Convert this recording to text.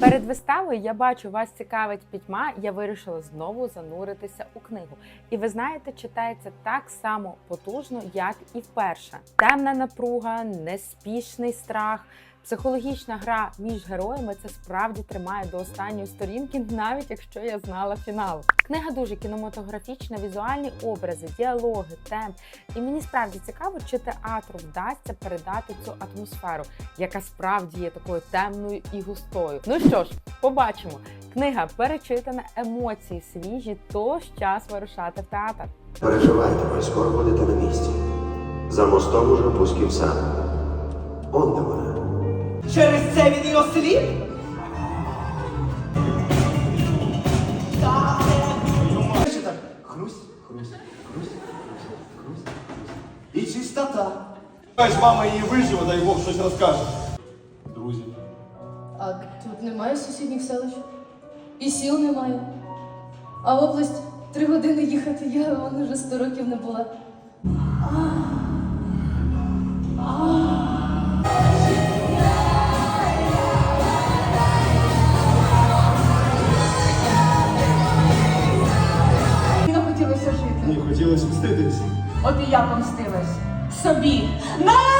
Перед виставою я бачу, вас цікавить пітьма. Я вирішила знову зануритися у книгу. І ви знаєте, читається так само потужно, як і вперше. Темна напруга, неспішний страх. Психологічна гра між героями це справді тримає до останньої сторінки, навіть якщо я знала фінал. Книга дуже кінематографічна, візуальні образи, діалоги, темп. І мені справді цікаво, чи театру вдасться передати цю атмосферу, яка справді є такою темною і густою. Ну що ж, побачимо. Книга перечитана, емоції свіжі, тож час вирушати в театр. Переживайте, ви скоро будете на місці. За мостом уже пусків сад. Он де вона. Через це він і осліп? Що так? Хрусь, хрусь, хрусь, хрусь, хрусь. І чистота. Хай мама її виживе, дай Бог щось розкаже. Друзі. А тут немає сусідніх селищ. І сіл немає. А в область три години їхати, я вон уже сто років не була. Мені хотілося мститись. От і я помстилась собі. На